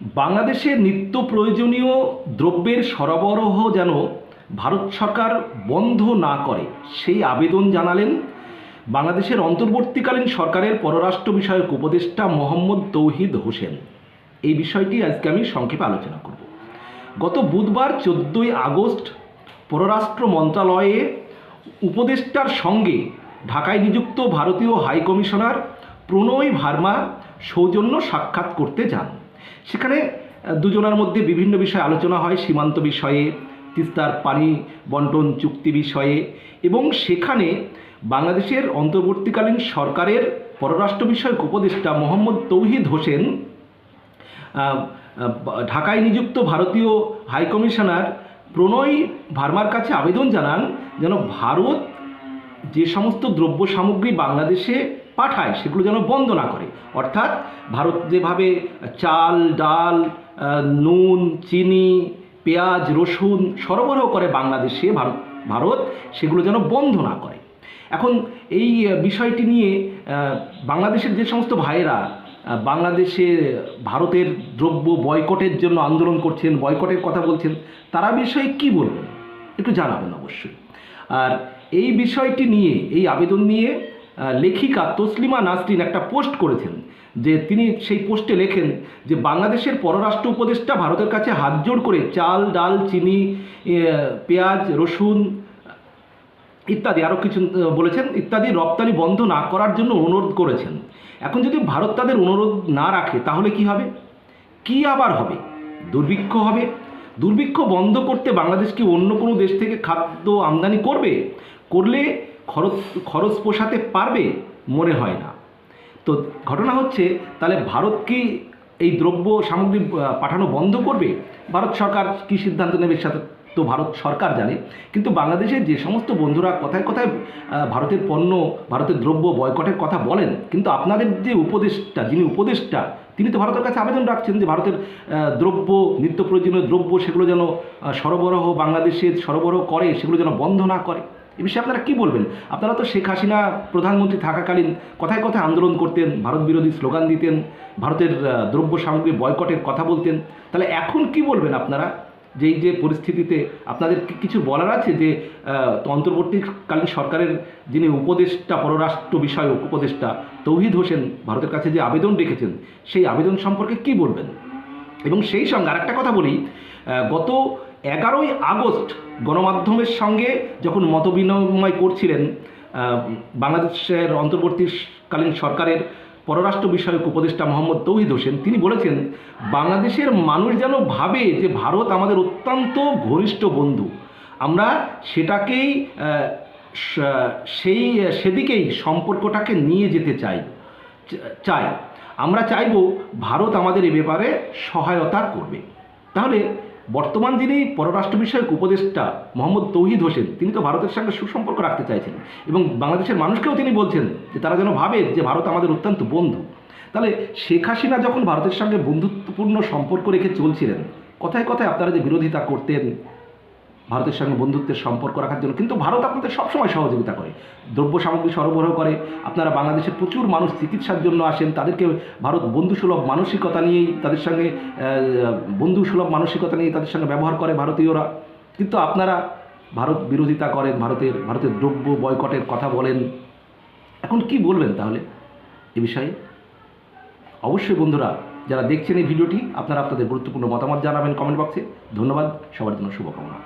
বাংলাদেশে নিত্য প্রয়োজনীয় দ্রব্যের সরবরাহ যেন ভারত সরকার বন্ধ না করে, সেই আবেদন জানালেন বাংলাদেশের অন্তর্বর্তীকালীন সরকারের পররাষ্ট্র বিষয়ক উপদেষ্টা মোহাম্মদ তৌহিদ হোসেন। এই বিষয়টি আজকে আমি সংক্ষেপে আলোচনা করব। গত বুধবার চোদ্দোই আগস্ট পররাষ্ট্র মন্ত্রণালয়ে উপদেষ্টার সঙ্গে ঢাকায় নিযুক্ত ভারতীয় হাইকমিশনার প্রণয় ভার্মা সৌজন্য সাক্ষাৎ করতে যান। সেখানে দুজনের মধ্যে বিভিন্ন বিষয়ে আলোচনা হয়, সীমান্ত বিষয়ে, তিস্তার পানি বন্টন চুক্তি বিষয়ে এবং সেখানে বাংলাদেশের অন্তর্বর্তীকালীন সরকারের পররাষ্ট্র বিষয়ক উপদেষ্টা মোহাম্মদ তৌহিদ হোসেন ঢাকায় নিযুক্ত ভারতীয় হাইকমিশনার প্রণয় ভার্মার কাছে আবেদন জানান যেন ভারত যে সমস্ত দ্রব্য সামগ্রী বাংলাদেশে পাঠায়, সেগুলো যেন বন্ধ না করে। অর্থাৎ ভারত যেভাবে চাল, ডাল নুন, চিনি, পেঁয়াজ, রসুন সরবরাহ করে বাংলাদেশে, ভারত ভারত, সেগুলো যেন বন্ধ না করে। এখন এই বিষয়টি নিয়ে বাংলাদেশের যে সমস্ত ভাইয়েরা বাংলাদেশে ভারতের দ্রব্য বয়কটের জন্য আন্দোলন করছেন, বয়কটের কথা বলছেন, তারা বিষয়ে কি বলবেন? একটু জানাবেন অবশ্যই। আর এই বিষয়টি নিয়ে, এই আবেদন নিয়ে লেখিকা তসলিমা নাসরিন একটা পোস্ট করেছেন, যে তিনি সেই পোস্টে লেখেন যে বাংলাদেশের পররাষ্ট্র উপদেষ্টা ভারতের কাছে হাত জোড় করে চাল, ডাল, চিনি পেঁয়াজ, রসুন ইত্যাদি আরও কিছু বলেছেন, ইত্যাদি রপ্তানি বন্ধ না করার জন্য অনুরোধ করেছেন। এখন যদি ভারত তাদের অনুরোধ না রাখে, তাহলে কি হবে? কি আবার হবে? দুর্ভিক্ষ হবে? দুর্ভিক্ষ বন্ধ করতে বাংলাদেশ কি অন্য কোনো দেশ থেকে খাদ্য আমদানি করবে? করলে খরচ খরচ পোষাতে পারবে মনে হয় না। তো ঘটনা হচ্ছে, তাহলে ভারত কি এই দ্রব্য সামগ্রী পাঠানো বন্ধ করবে? ভারত সরকার কি সিদ্ধান্ত নেবে সাথে তো ভারত সরকার জানে। কিন্তু বাংলাদেশের যে সমস্ত বন্ধুরা কথায় কথায় ভারতের পণ্য, ভারতের দ্রব্য বয়কটের কথা বলেন, কিন্তু আপনাদের যে উপদেষ্টা, যিনি উপদেষ্টা, তিনি তো ভারতের কাছে আবেদন রাখছেন যে ভারতের দ্রব্য, নিত্য প্রয়োজনীয় দ্রব্য, সেগুলো যেন সরবরাহ বাংলাদেশে সরবরাহ করে, সেগুলো যেন বন্ধ না করে। এ বিষয়ে আপনারা কি বলবেন? আপনারা তো শেখ হাসিনা প্রধানমন্ত্রী থাকাকালীন কথায় কথায় আন্দোলন করতেন, ভারত বিরোধী স্লোগান দিতেন, ভারতের দ্রব্য সামগ্রী বয়কটের কথা বলতেন। তাহলে এখন কি বলবেন আপনারা? যে এই যে পরিস্থিতিতে আপনাদের কিছু বলার আছে যে অন্তর্বর্তীকালীন সরকারের যিনি উপদেষ্টা, পররাষ্ট্র বিষয়ক উপদেষ্টা তৌহিদ হোসেন ভারতের কাছে যে আবেদন রেখেছেন, সেই আবেদন সম্পর্কে কি বলবেন? এবং সেই সঙ্গে আরেকটা কথা বলি গত এগারোই আগস্ট গণমাধ্যমের সঙ্গে যখন মতবিনিময় করছিলেন বাংলাদেশের অন্তর্বর্তীকালীন সরকারের পররাষ্ট্র বিষয়ক উপদেষ্টা মোহাম্মদ তৌহিদ হোসেন, তিনি বলেছেন, বাংলাদেশের মানুষ যেন ভাবে যে ভারত আমাদের অত্যন্ত ঘনিষ্ঠ বন্ধু। আমরা সেটাকেই সেই, সেদিকেই সম্পর্কটাকে নিয়ে যেতে চাই চাই। আমরা চাইব ভারত আমাদের এ ব্যাপারে সহায়তা করবে। তাহলে বর্তমান যিনি পররাষ্ট্র বিষয়ক উপদেষ্টা মোহাম্মদ তৌহিদ হোসেন তিনি তো ভারতের সঙ্গে সুসম্পর্ক রাখতে চাইছেন এবং বাংলাদেশের মানুষকেও তিনি বলছেন যে তারা যেন ভাবে যে ভারত আমাদের অত্যন্ত বন্ধু। তাহলে শেখ হাসিনা যখন ভারতের সঙ্গে বন্ধুত্বপূর্ণ সম্পর্ক রেখে চলছিলেন, কথায় কথায় আপনারা যে বিরোধিতা করতেন ভারতের সঙ্গে বন্ধুত্বের সম্পর্ক রাখার জন্য। কিন্তু ভারত আপনাদের সবসময় সহযোগিতা করে, দ্রব্য সামগ্রী সরবরাহ করে। আপনারা বাংলাদেশের প্রচুর মানুষ চিকিৎসার জন্য আসেন, তাদেরকে ভারত বন্ধুসুলভ মানসিকতা নিয়েই তাদের সঙ্গে বন্ধুসুলভ মানসিকতা নিয়ে তাদের সঙ্গে ব্যবহার করে ভারতীয়রা। কিন্তু আপনারা ভারত বিরোধিতা করেন, ভারতের ভারতের দ্রব্য বয়কটের কথা বলেন। এখন কি বলবেন তাহলে এ বিষয়ে? অবশ্যই বন্ধুরা, যারা দেখছেন এই ভিডিওটি, আপনারা আপনাদের গুরুত্বপূর্ণ মতামত জানাবেন কমেন্ট বক্সে। ধন্যবাদ, সবার জন্য শুভকামনা।